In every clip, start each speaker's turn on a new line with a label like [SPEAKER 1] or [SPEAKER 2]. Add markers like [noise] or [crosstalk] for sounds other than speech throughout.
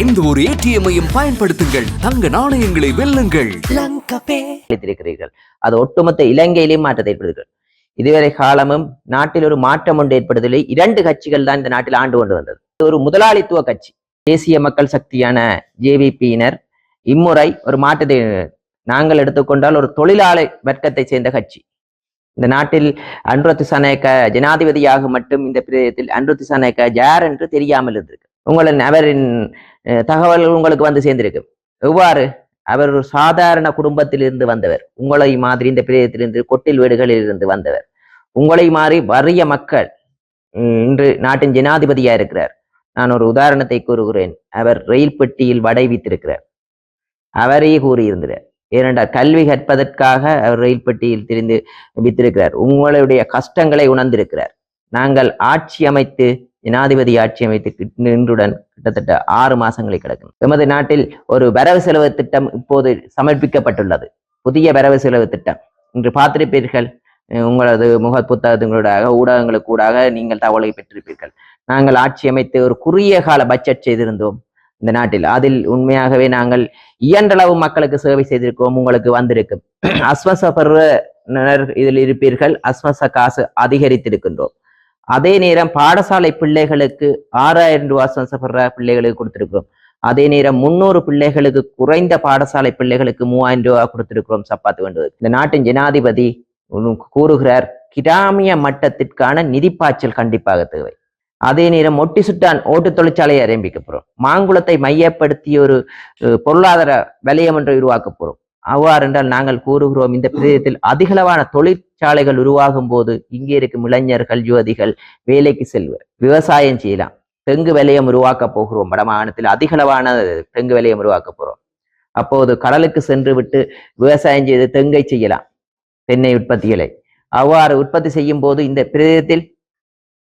[SPEAKER 1] எந்த ஒரு ஏடிஎம்மையும் பயன்படுத்துங்கள். தங்க நாணயங்களை வெல்லுங்கள்.
[SPEAKER 2] அளித்திருக்கிறீர்கள் அது ஒட்டுமொத்த இலங்கையிலேயும் மாற்றத்தை ஏற்படுத்துகிறது. இதுவரை காலமும் நாட்டில் ஒரு மாற்றம் ஒன்று ஏற்படுவதில்லை. இரண்டு கட்சிகள் தான் இந்த நாட்டில் ஆண்டு கொண்டு வந்தது. இது ஒரு முதலாளித்துவ கட்சி. தேசிய மக்கள் சக்தியான ஜேவிபியினர் இம்முறை ஒரு மாற்றத்தை நாங்கள் எடுத்துக்கொண்டால் ஒரு தொழிலாளி வர்க்கத்தை சேர்ந்த கட்சி. இந்த நாட்டில் அன்ரு திசாநாயக்க ஜனாதிபதியாக மட்டும் இந்த பிரதேசத்தில் அன்ரு திசாநாயக்க யார் என்று தெரியாமல் இருந்திருக்கு. உங்களின் அவரின் தகவல் உங்களுக்கு வந்து சேர்ந்திருக்கு. எவ்வாறு? அவர் ஒரு சாதாரண குடும்பத்திலிருந்து வந்தவர். உங்களை மாதிரி இந்த பிரதேசத்திலிருந்து கொட்டில் வீடுகளில் இருந்து வந்தவர். உங்களை மாதிரி வறிய மக்கள் உம், இன்று நாட்டின் ஜனாதிபதியா இருக்கிறார். நான் ஒரு உதாரணத்தை கூறுகிறேன். அவர் ரயில் பெட்டியில் வடை வைத்திருக்கிறார். அவரே கூறியிருந்தார். ஏனென்றால் கல்வி கற்பதற்காக அவர் ரயில் பெட்டியில் திரிந்து வித்திருக்கிறார். உங்களுடைய கஷ்டங்களை உணர்ந்திருக்கிறார். நாங்கள் ஆட்சி அமைத்து ஜனாதிபதி ஆட்சி அமைத்து நின்றுடன் கிட்டத்தட்ட ஆறு மாசங்களை கிடக்கும் எமது நாட்டில் ஒரு வரவு செலவு திட்டம் இப்போது சமர்ப்பிக்கப்பட்டுள்ளது. புதிய வரவு செலவு திட்டம். இன்று பார்த்திருப்பீர்கள் உங்களது முக புத்தகங்களூடாக ஊடகங்களுக்கு நீங்கள் தகவலை பெற்றிருப்பீர்கள். நாங்கள் ஆட்சி அமைத்து ஒரு குறுகிய கால பட்ஜெட் செய்திருந்தோம். இந்த நாட்டில். அதில் உண்மையாகவே நாங்கள் இயன்றளவு மக்களுக்கு சேவை செய்திருக்கோம் உங்களுக்கு வந்திருக்கும். [clears throat] அஸ்வசபர் இதில் இருப்பீர்கள். அஸ்வச காசு அதிகரித்திருக்கின்றோம். அதே நேரம் பாடசாலை பிள்ளைகளுக்கு ஆறாயிரம் ரூபாய் அஸ்வசபர்ற பிள்ளைகளுக்கு கொடுத்திருக்கிறோம். அதே நேரம் முன்னூறு பிள்ளைகளுக்கு குறைந்த பாடசாலை பிள்ளைகளுக்கு மூவாயிரம் ரூபாய் கொடுத்திருக்கிறோம் சப்பாத்து வேண்டுவது இந்த நாட்டின் ஜனாதிபதி கூறுகிறார் கிராமிய மட்டத்திற்கான நிதிப்பாய்ச்சல் கண்டிப்பாக தேவை. அதே நேரம் ஒட்டி சுட்டான் ஓட்டு தொழிற்சாலையை ஆரம்பிக்க போறோம். மாங்குளத்தை மையப்படுத்தி ஒரு பொருளாதார வலயம் ஒன்றை உருவாக்க போறோம். அவ்வாறு என்றால் நாங்கள் கூறுகிறோம் இந்த பிரதேசத்தில் அதிகளவான தொழிற்சாலைகள் உருவாகும் போது இங்கே இருக்கும் இளைஞர்கள் யுவதிகள் வேலைக்கு செல்வர் விவசாயம் செய்யலாம். தெங்கு வலயம் உருவாக்க போகிறோம். வடமாகாணத்தில் அதிகளவான தெங்கு வலயம் உருவாக்க போறோம். அப்போது கடலுக்கு சென்று விட்டு விவசாயம் செய்து தெங்கை செய்யலாம் தென்னை உற்பத்திகளை. அவ்வாறு உற்பத்தி செய்யும் போது இந்த பிரதேசத்தில்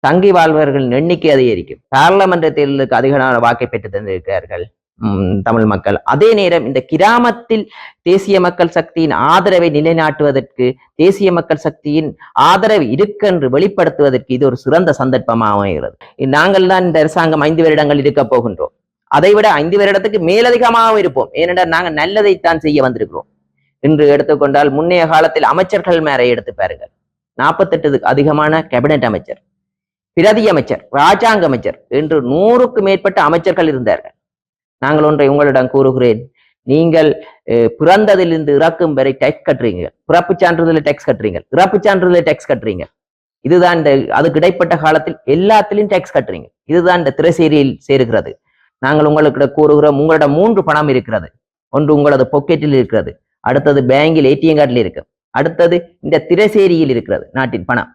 [SPEAKER 2] தங்கி வாழ்வர்களின் எண்ணிக்கை அதிகரிக்கும். பாராளுமன்ற தேர்தலுக்கு அதிகமான வாக்கை பெற்று தந்திருக்கிறார்கள் தமிழ் மக்கள். அதே நேரம் இந்த கிராமத்தில் தேசிய மக்கள் சக்தியின் ஆதரவை நிலைநாட்டுவதற்கு தேசிய மக்கள் சக்தியின் ஆதரவு இருக்கென்று வெளிப்படுத்துவதற்கு இது ஒரு சிறந்த சந்தர்ப்பமாக அமைகிறது நாங்கள் தான் இந்த அரசாங்கம் ஐந்து வருடங்கள் இருக்க போகின்றோம். அதைவிட ஐந்து வருடத்துக்கு மேலதிகமாக இருப்போம். ஏனென்றால் நாங்கள் நல்லதைத்தான் செய்ய வந்திருக்கிறோம். என்று எடுத்துக்கொண்டால் முன்னைய காலத்தில் அமைச்சர்கள் மேலே எடுத்து பாருங்கள். நாற்பத்தெட்டுக்கு அதிகமான கேபினெட் அமைச்சர். பிரதி அமைச்சர் ராஜாங்க அமைச்சர் என்று நூறுக்கு மேற்பட்ட அமைச்சர்கள் இருந்தார்கள். நாங்கள் ஒன்றை உங்களிடம் கூறுகிறேன். நீங்கள் பிறந்ததிலிருந்து இறக்கும் வரை டேக்ஸ் கட்டுறீங்க. பிறப்பு சான்றிதழ் டேக்ஸ் கட்டுறீங்க. இறப்பு சான்றிதழ் டேக்ஸ் கட்டுறீங்க. இதுதான் இந்த அதுக்கு இடைப்பட்ட காலத்தில் எல்லாத்திலையும் டேக்ஸ் கட்டுறீங்க. இதுதான் இந்த திரைசேரியில் சேருகிறது. நாங்கள் உங்களுக்கு கூறுகிறோம் உங்களிடம் மூன்று பணம் இருக்கிறது. ஒன்று உங்களது பொக்கெட்டில் இருக்கிறது. அடுத்தது பேங்கில் ஏடிஎம் கார்டில் இருக்கு. அடுத்தது இந்த திரைசேரியில் இருக்கிறது நாட்டின் பணம்.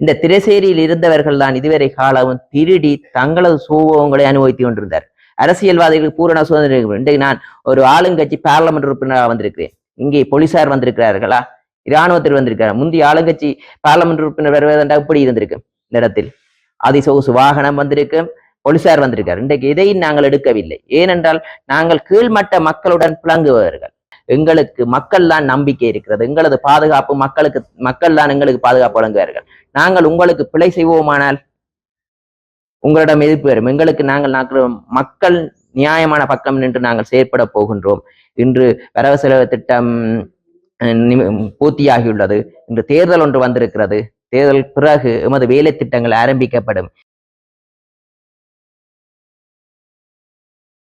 [SPEAKER 2] இந்த திரைசேரியில் இருந்தவர்கள் தான் இதுவரை காலமும் திருடி தங்களது சோகங்களை அனுபவித்துக் கொண்டிருந்தார். அரசியல்வாதிகளுக்கு பூரண சுதந்திரம் இன்றைக்கு நான் ஒரு ஆளுங்கட்சி பார்லமெண்ட் உறுப்பினராக வந்திருக்கிறேன். இங்கே போலீசார் வந்திருக்கிறார்களா? இராணுவத்தில் வந்திருக்கிறார்? முந்தைய ஆளுங்கட்சி பார்லமெண்ட் உறுப்பினர் வருவதென்றால் இப்படி இருந்திருக்கு. இந்த இடத்தில் அதிசொகுசு வாகனம் வந்திருக்கு போலீசார் வந்திருக்கார். இன்றைக்கு இதையும் நாங்கள் எடுக்கவில்லை. ஏனென்றால் நாங்கள் கீழ்மட்ட மக்களுடன் பிளங்குபவர்கள் எங்களுக்கு மக்கள் தான் நம்பிக்கை இருக்கிறது. எங்களது பாதுகாப்பு மக்களுக்கு மக்கள் தான் எங்களுக்கு பாதுகாப்பு வழங்குவார்கள். நாங்கள் உங்களுக்கு பிழை செய்வோமானால் உங்களிடம் எதிர்ப்பு வரும். எங்களுக்கு நாங்கள் நாங்கள் மக்கள் நியாயமான பக்கம் நின்று நாங்கள் செயற்பட போகின்றோம். இன்று வரவு செலவு திட்டம் பூர்த்தியாகியுள்ளது. இன்று தேர்தல் ஒன்று வந்திருக்கிறது. தேர்தல் பிறகு எமது வேலை திட்டங்கள் ஆரம்பிக்கப்படும்.